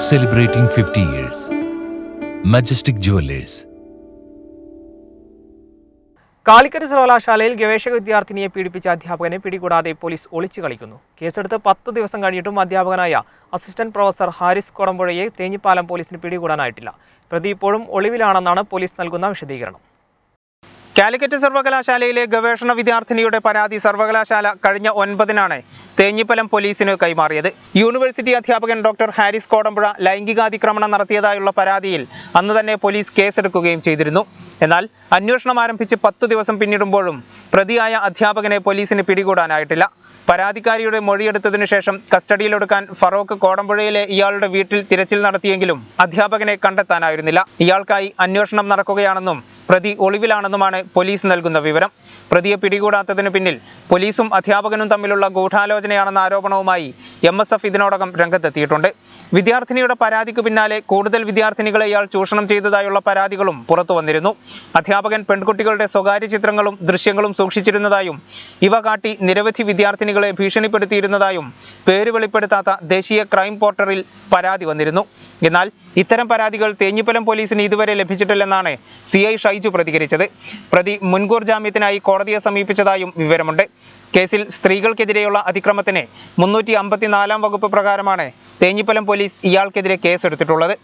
celebrating 50 years. Majestic Jewelers. Calicut സർവകലാശാലയിൽ ഗവേഷക വിദ്യാർത്ഥിനിയെ പീഡിപ്പിച്ച അധ്യാപകനെ പിടികൂടാതെ പോലീസ് ഒളിച്ചു കളിക്കുന്നു കേസെടുത്ത് പത്ത് ദിവസം കഴിഞ്ഞിട്ടും അധ്യാപകനായ അസിസ്റ്റന്റ് പ്രൊഫസർ ഹാരിസ് കൊടമ്പുഴയെ തേഞ്ഞിപ്പാലം പോലീസിന് പിടികൂടാനായിട്ടില്ല പ്രതി ഇപ്പോഴും ഒളിവിലാണെന്നാണ് പോലീസ് നൽകുന്ന വിശദീകരണം കാലിക്കറ്റ് സർവകലാശാലയിലെ ഗവേഷണ വിദ്യാർത്ഥിനിയുടെ പരാതി സർവകലാശാല കഴിഞ്ഞ ഒൻപതിനാണ് തേഞ്ഞിപ്പലം പോലീസിന് കൈമാറിയത്. യൂണിവേഴ്സിറ്റി അധ്യാപകൻ ഡോക്ടർ ഹാരിസ് കോടമ്പുഴ ലൈംഗികാതിക്രമണം നടത്തിയതായുള്ള പരാതിയിൽ അന്ന് തന്നെ പോലീസ് കേസെടുക്കുകയും ചെയ്തിരുന്നു. എന്നാൽ അന്വേഷണം ആരംഭിച്ച് പത്തു ദിവസം പിന്നിടുമ്പോഴും പ്രതിയായ അധ്യാപകനെ പോലീസിന് പിടികൂടാനായിട്ടില്ല. പരാതിക്കാരിയുടെ മൊഴിയെടുത്തതിനു ശേഷം കസ്റ്റഡിയിലെടുക്കാൻ ഫറോക്ക് കോടമ്പുഴയിലെ ഇയാളുടെ വീട്ടിൽ തിരച്ചിൽ നടത്തിയെങ്കിലും അധ്യാപകനെ കണ്ടെത്താനായിരുന്നില്ല. ഇയാൾക്കായി അന്വേഷണം നടക്കുകയാണെന്നും പ്രതി ഒളിവിലാണെന്നുമാണ് പോലീസ് നൽകുന്ന വിവരം. പ്രതിയെ പിടികൂടാത്തതിന് പിന്നിൽ പോലീസും അധ്യാപകനും തമ്മിലുള്ള ഗൂഢാലോചനയാണെന്ന ആരോപണവുമായി എം എസ് എഫ് ഇതിനോടകം രംഗത്തെത്തിയിട്ടുണ്ട്. വിദ്യാർത്ഥിനിയുടെ പരാതിക്ക് പിന്നാലെ കൂടുതൽ വിദ്യാർത്ഥിനികളെ ഇയാൾ ചൂഷണം ചെയ്തതായുള്ള പരാതികളും പുറത്തു വന്നിരുന്നു. അധ്യാപകൻ പെൺകുട്ടികളുടെ സ്വകാര്യ ചിത്രങ്ങളും ദൃശ്യങ്ങളും സൂക്ഷിച്ചിരുന്നതായും ഇവ കാട്ടി നിരവധി വിദ്യാർത്ഥിനികളെ ഭീഷണിപ്പെടുത്തിയിരുന്നതായും പേര് വെളിപ്പെടുത്താത്ത ദേശീയ ക്രൈം പോർട്ടറിൽ പരാതി വന്നിരുന്നു. എന്നാൽ ഇത്തരം പരാതികൾ തേഞ്ഞിപ്പലം പോലീസിന് ഇതുവരെ ലഭിച്ചിട്ടില്ലെന്നാണ് സി ഐ ഷൈജു പ്രതികരിച്ചത്. പ്രതി മുൻകൂർ ജാമ്യത്തിനായി കോടതിയെ സമീപിച്ചതായും വിവരമുണ്ട്. കേസിൽ സ്ത്രീകൾക്കെതിരെയുള്ള അതിക്രമത്തിന് മുന്നൂറ്റി അമ്പത്തിനാലാം വകുപ്പ് പ്രകാരമാണ് തേഞ്ഞിപ്പലം പോലീസ് ഇയാൾക്കെതിരെ കേസെടുത്തിട്ടുള്ളത്.